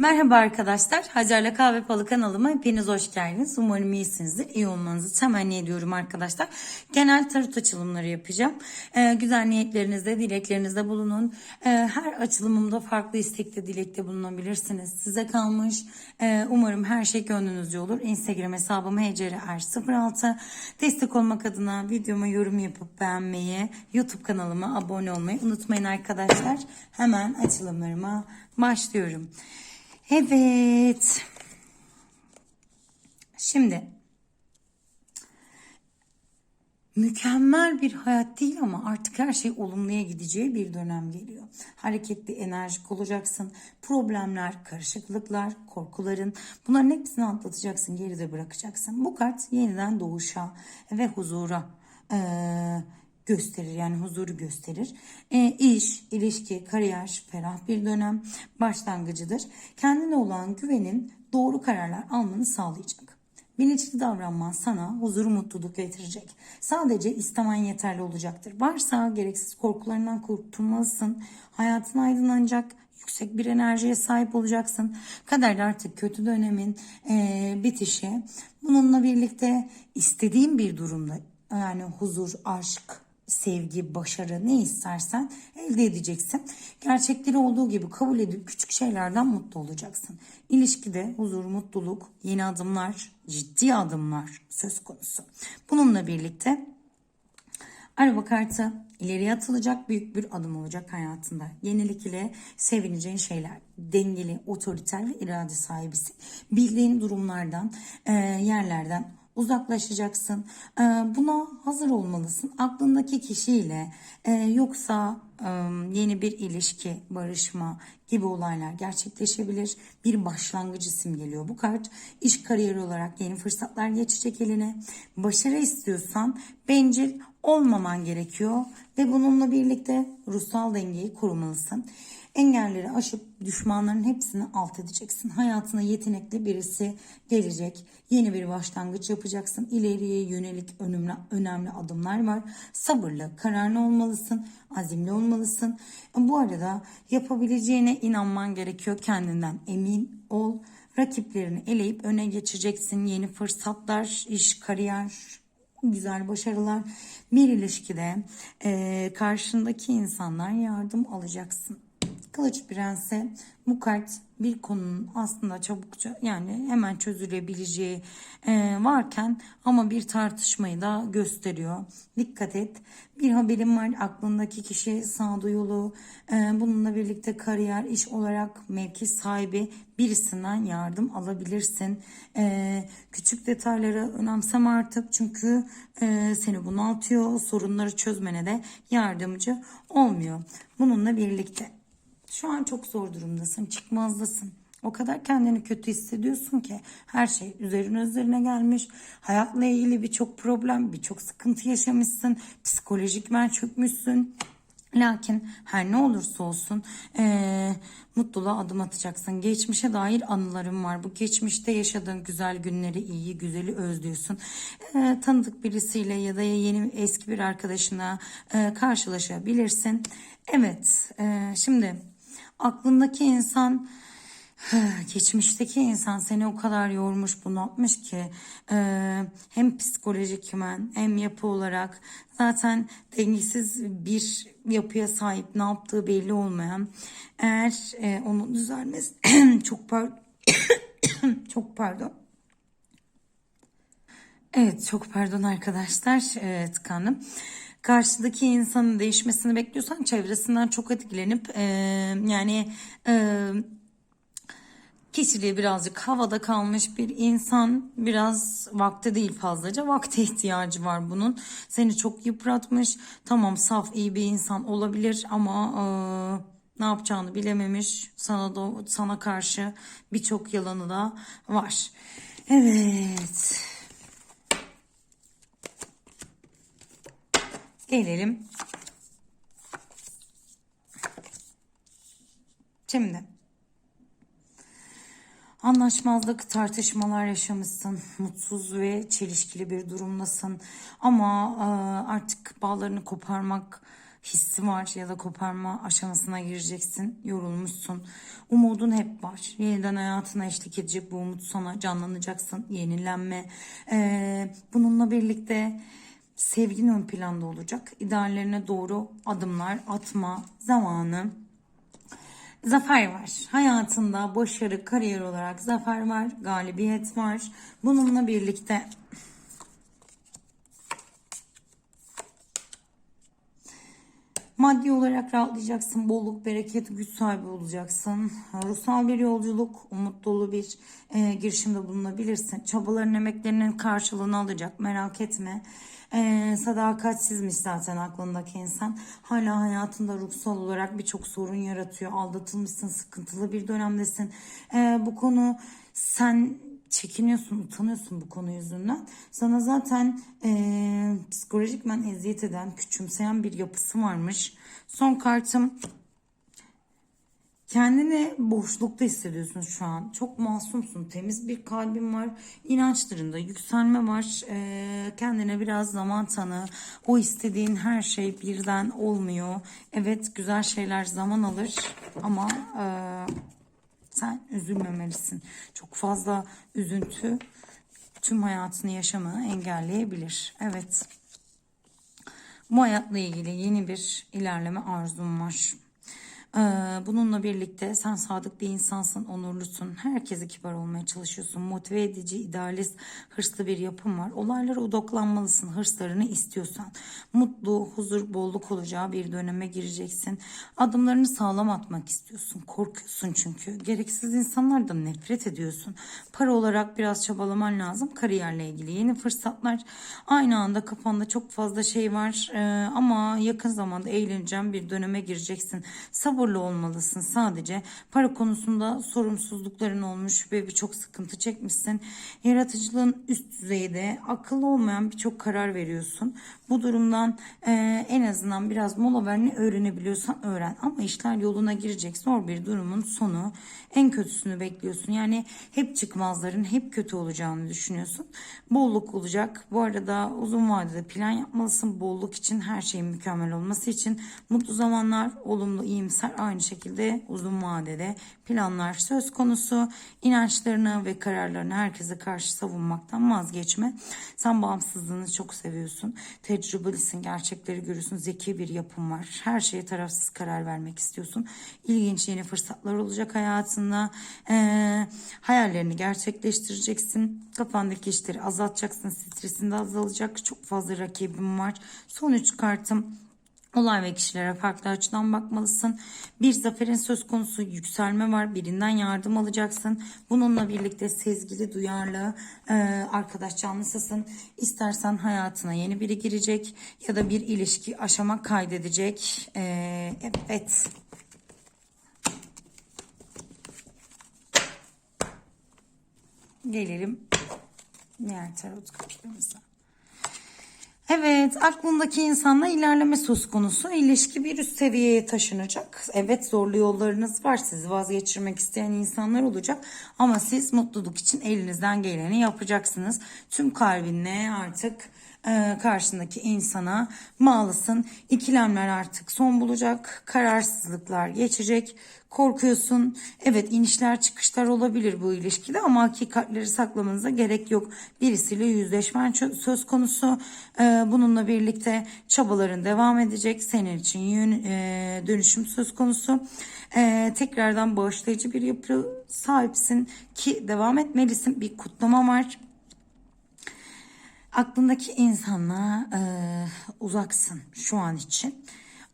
Merhaba arkadaşlar. Hacer'le Kahve Falı kanalıma hepiniz hoş geldiniz. Umarım iyisinizdir. İyi olmanızı temenni ediyorum arkadaşlar. Genel tarot açılımları yapacağım. Ee, güzel niyetlerinizde, dileklerinizde bulunun. Ee, her açılımımda farklı istekte, dilekte bulunabilirsiniz. Size kalmış. Ee, umarım her şey gönlünüzce olur. Instagram hesabım hcr06. Destek olmak adına videoma yorum yapıp beğenmeyi, YouTube kanalıma abone olmayı unutmayın arkadaşlar. Hemen açılımlarıma başlıyorum. Evet. Şimdi mükemmel bir hayat değil ama artık her şey olumluya gideceği bir dönem geliyor. Hareketli, enerjik olacaksın. Problemler, karışıklıklar, korkuların bunların hepsini atlatacaksın, geride bırakacaksın. Bu kart yeniden doğuşa ve huzura eee gösterir yani huzuru gösterir. E, iş, ilişki, kariyer ferah bir dönem başlangıcıdır. Kendine olan güvenin doğru kararlar almanı sağlayacak. Bilinçli davranman sana huzuru mutluluk getirecek. Sadece istemen yeterli olacaktır. Varsa gereksiz korkularından kurtulmalısın. Hayatın aydınlanacak. Yüksek bir enerjiye sahip olacaksın. Kaderde artık kötü dönemin e, bitişi. Bununla birlikte istediğin bir durumda yani huzur, aşk, sevgi, başarı ne istersen elde edeceksin. Gerçekleri olduğu gibi kabul edip küçük şeylerden mutlu olacaksın. İlişkide huzur, mutluluk, yeni adımlar, ciddi adımlar söz konusu. Bununla birlikte araba kartı ileriye atılacak büyük bir adım olacak hayatında. Yenilik ile sevineceğin şeyler. Dengeli, otoriter ve irade sahibisin. Bildiğin durumlardan, yerlerden uzaklaşacaksın. Ee, buna hazır olmalısın. Aklındaki kişiyle e, yoksa yeni bir ilişki, barışma gibi olaylar gerçekleşebilir. Bir başlangıcı simgeliyor bu kart. İş kariyeri olarak yeni fırsatlar geçecek eline. Başarı istiyorsan bencil olmaman gerekiyor ve bununla birlikte ruhsal dengeyi korumalısın. Engelleri aşıp düşmanların hepsini alt edeceksin. Hayatına yetenekli birisi gelecek. Yeni bir başlangıç yapacaksın. İleriye yönelik önemli, önemli adımlar var. Sabırlı, kararlı olmalısın. Azimli olmalısın. Bu arada yapabileceğine inanman gerekiyor. Kendinden emin ol. Rakiplerini eleyip öne geçeceksin. Yeni fırsatlar, iş, kariyer, güzel başarılar. Bir ilişkide e, karşındaki insanlar yardım alacaksın. Kılıç Prens'e bu kart bir konunun aslında çabukça yani hemen çözülebileceği e, varken ama bir tartışmayı da gösteriyor. Dikkat et. Bir haberim var aklındaki kişi sağduyulu e, bununla birlikte kariyer iş olarak mevki sahibi birisinden yardım alabilirsin. E, küçük detayları önemseme artık çünkü e, seni bunaltıyor sorunları çözmene de yardımcı olmuyor. Bununla birlikte şu an çok zor durumdasın, çıkmazdasın. O kadar kendini kötü hissediyorsun ki her şey üzerine üzerine gelmiş. Hayatla ilgili birçok problem, birçok sıkıntı yaşamışsın. Psikolojikmen çökmüşsün. Lakin her ne olursa olsun ee, mutluluğa adım atacaksın. Geçmişe dair anılarım var. Bu geçmişte yaşadığın güzel günleri, iyi güzeli özlüyorsun. E, tanıdık birisiyle ya da yeni eski bir arkadaşına e, karşılaşabilirsin. Evet, e, şimdi aklındaki insan geçmişteki insan seni o kadar yormuş bunaltmış ki e, hem psikolojik hemen hem yapı olarak zaten dengesiz bir yapıya sahip ne yaptığı belli olmayan eğer e, onun düzelmesi çok pardon çok pardon. Evet çok pardon arkadaşlar e, tıkandım karşıdaki insanın değişmesini bekliyorsan çevresinden çok etkilenip e, yani e, kişiliği birazcık havada kalmış bir insan biraz vakti değil fazlaca. Vakte ihtiyacı var bunun. Seni çok yıpratmış. Tamam saf iyi bir insan olabilir ama e, ne yapacağını bilememiş. Sana da sana karşı birçok yalanı da var. Evet Gelelim. Şimdi anlaşmazlık, tartışmalar yaşamışsın, mutsuz ve çelişkili bir durumdasın. Ama e, artık bağlarını koparmak hissi var ya da koparma aşamasına gireceksin. Yorulmuşsun. Umudun hep var. Yeniden hayatına eşlik edecek bu umut sana canlanacaksın. Yenilenme. Ee, bununla birlikte sevgin ön planda olacak. İdeallerine doğru adımlar atma zamanı. Zafer var. Hayatında başarı, kariyer olarak zafer var, galibiyet var. Bununla birlikte Maddi olarak rahatlayacaksın, bolluk, bereket, güç sahibi olacaksın. Ruhsal bir yolculuk, umut dolu bir e, girişimde bulunabilirsin. Çabaların, emeklerinin karşılığını alacak, merak etme. E, sadakatsizmiş zaten aklındaki insan. Hala hayatında ruhsal olarak birçok sorun yaratıyor. Aldatılmışsın, sıkıntılı bir dönemdesin. E, bu konu sen çekiniyorsun, utanıyorsun bu konu yüzünden. Sana zaten e, psikolojikmen eziyet eden, küçümseyen bir yapısı varmış. Son kartım Kendini boşlukta hissediyorsun şu an. Çok masumsun. Temiz bir kalbin var. İnançlarında yükselme var. Ee, kendine biraz zaman tanı. O istediğin her şey birden olmuyor. Evet güzel şeyler zaman alır. Ama e, sen üzülmemelisin. Çok fazla üzüntü tüm hayatını yaşamanı engelleyebilir. Evet. Bu hayatla ilgili yeni bir ilerleme arzum var. Ee, bununla birlikte sen sadık bir insansın, onurlusun. Herkese kibar olmaya çalışıyorsun. Motive edici, idealist, hırslı bir yapım var. Olaylara odaklanmalısın hırslarını istiyorsan. Mutlu, huzur, bolluk olacağı bir döneme gireceksin. Adımlarını sağlam atmak istiyorsun. Korkuyorsun çünkü. Gereksiz insanlardan nefret ediyorsun. Para olarak biraz çabalaman lazım. Kariyerle ilgili yeni fırsatlar. Aynı anda kafanda çok fazla şey var. Ee, ama yakın zamanda eğleneceğim bir döneme gireceksin. Sabırlı olmalısın sadece. Para konusunda sorumsuzlukların olmuş ve birçok sıkıntı çekmişsin. Yaratıcılığın üst düzeyde akıllı olmayan birçok karar veriyorsun. Bu durumdan e, en azından biraz mola vermeyi öğrenebiliyorsan öğren. Ama işler yoluna girecek zor bir durumun sonu en kötüsünü bekliyorsun. Yani hep çıkmazların hep kötü olacağını düşünüyorsun. Bolluk olacak. Bu arada uzun vadede plan yapmalısın. Bolluk için her şeyin mükemmel olması için mutlu zamanlar, olumlu, iyimser aynı şekilde uzun vadede planlar söz konusu. İnançlarını ve kararlarını herkese karşı savunmaktan vazgeçme. Sen bağımsızlığını çok seviyorsun. Tecrübelisin, gerçekleri görüyorsun. Zeki bir yapın var. Her şeye tarafsız karar vermek istiyorsun. İlginç yeni fırsatlar olacak hayatında. Ee, hayallerini gerçekleştireceksin. Kafandaki işleri azaltacaksın. Stresin de azalacak. Çok fazla rakibim var. Son üç kartım Olay ve kişilere farklı açıdan bakmalısın. Bir zaferin söz konusu yükselme var. Birinden yardım alacaksın. Bununla birlikte sezgili, duyarlı, e, arkadaş canlısısın. İstersen hayatına yeni biri girecek ya da bir ilişki aşama kaydedecek. E, evet. Gelelim diğer tarot kartlarımıza. Evet, aklındaki insanla ilerleme söz konusu. İlişki bir üst seviyeye taşınacak. Evet, zorlu yollarınız var. Sizi vazgeçirmek isteyen insanlar olacak. Ama siz mutluluk için elinizden geleni yapacaksınız. Tüm kalbinle artık e, karşındaki insana bağlısın. İkilemler artık son bulacak. Kararsızlıklar geçecek. Korkuyorsun. Evet inişler çıkışlar olabilir bu ilişkide ama hakikatleri saklamanıza gerek yok. Birisiyle yüzleşmen söz konusu. E, bununla birlikte çabaların devam edecek. Senin için yön, e, dönüşüm söz konusu. E, tekrardan bağışlayıcı bir yapı sahipsin ki devam etmelisin. Bir kutlama var aklındaki insanla e, uzaksın şu an için.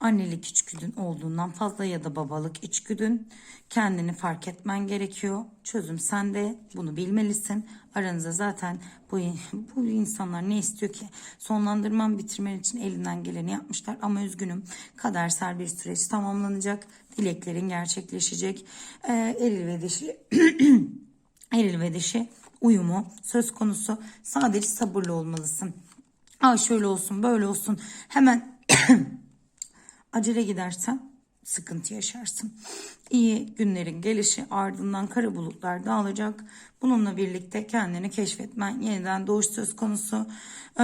Annelik içgüdün olduğundan fazla ya da babalık içgüdün. Kendini fark etmen gerekiyor. Çözüm sende. Bunu bilmelisin. Aranızda zaten bu, bu insanlar ne istiyor ki? Sonlandırman bitirmen için elinden geleni yapmışlar. Ama üzgünüm. Kadersel bir süreç tamamlanacak. Dileklerin gerçekleşecek. E, eril ve dişi eril ve dişi uyumu söz konusu. Sadece sabırlı olmalısın. Aa şöyle olsun böyle olsun hemen acele gidersen sıkıntı yaşarsın. İyi günlerin gelişi ardından kara bulutlar dağılacak. Bununla birlikte kendini keşfetmen, yeniden doğuş söz konusu. Ee,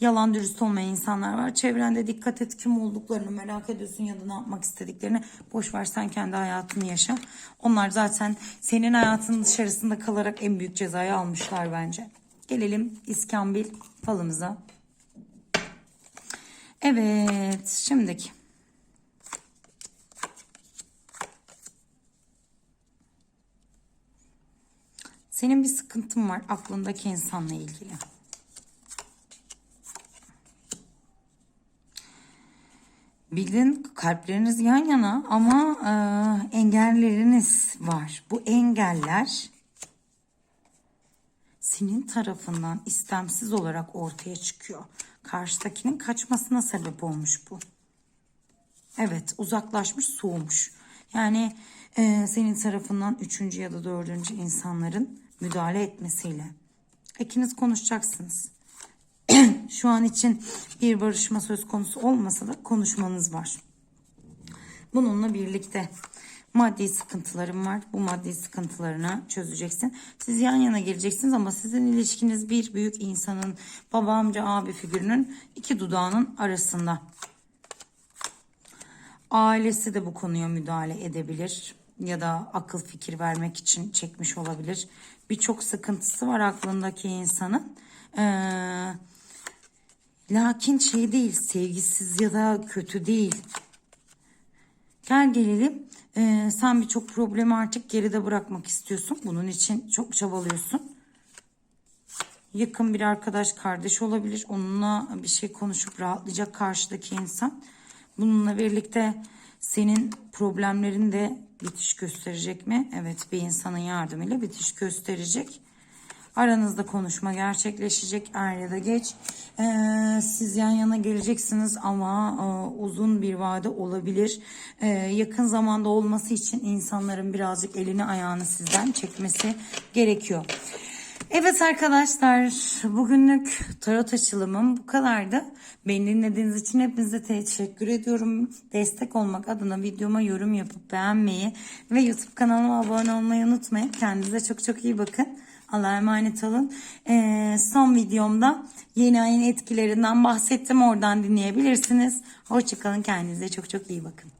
yalan dürüst olmayan insanlar var. Çevrende dikkat et kim olduklarını merak ediyorsun ya da ne yapmak istediklerini. Boş ver sen kendi hayatını yaşa. Onlar zaten senin hayatının dışarısında kalarak en büyük cezayı almışlar bence. Gelelim İskambil falımıza. Evet şimdiki. Senin bir sıkıntın var aklındaki insanla ilgili. Bildiğin kalpleriniz yan yana ama e, engelleriniz var. Bu engeller senin tarafından istemsiz olarak ortaya çıkıyor. Karşıdakinin kaçmasına sebep olmuş bu. Evet uzaklaşmış soğumuş. Yani e, senin tarafından üçüncü ya da dördüncü insanların müdahale etmesiyle. İkiniz konuşacaksınız. Şu an için bir barışma söz konusu olmasa da konuşmanız var. Bununla birlikte maddi sıkıntılarım var. Bu maddi sıkıntılarını çözeceksin. Siz yan yana geleceksiniz ama sizin ilişkiniz bir büyük insanın baba amca abi figürünün iki dudağının arasında. Ailesi de bu konuya müdahale edebilir ya da akıl fikir vermek için çekmiş olabilir. Birçok sıkıntısı var aklındaki insanın. Ee, lakin şey değil, sevgisiz ya da kötü değil. Gel gelelim. Ee, sen birçok problemi artık geride bırakmak istiyorsun. Bunun için çok çabalıyorsun. Yakın bir arkadaş, kardeş olabilir. Onunla bir şey konuşup rahatlayacak karşıdaki insan. Bununla birlikte senin problemlerin de bitiş gösterecek mi? Evet bir insanın yardımıyla bitiş gösterecek. Aranızda konuşma gerçekleşecek er ya da geç. Ee, siz yan yana geleceksiniz ama e, uzun bir vade olabilir. Ee, yakın zamanda olması için insanların birazcık elini ayağını sizden çekmesi gerekiyor. Evet arkadaşlar bugünlük tarot açılımım bu kadardı. Beni dinlediğiniz için hepinize teşekkür ediyorum. Destek olmak adına videoma yorum yapıp beğenmeyi ve YouTube kanalıma abone olmayı unutmayın. Kendinize çok çok iyi bakın. Allah'a emanet olun. Ee, son videomda yeni ayın etkilerinden bahsettim. Oradan dinleyebilirsiniz. Hoşçakalın. Kendinize çok çok iyi bakın.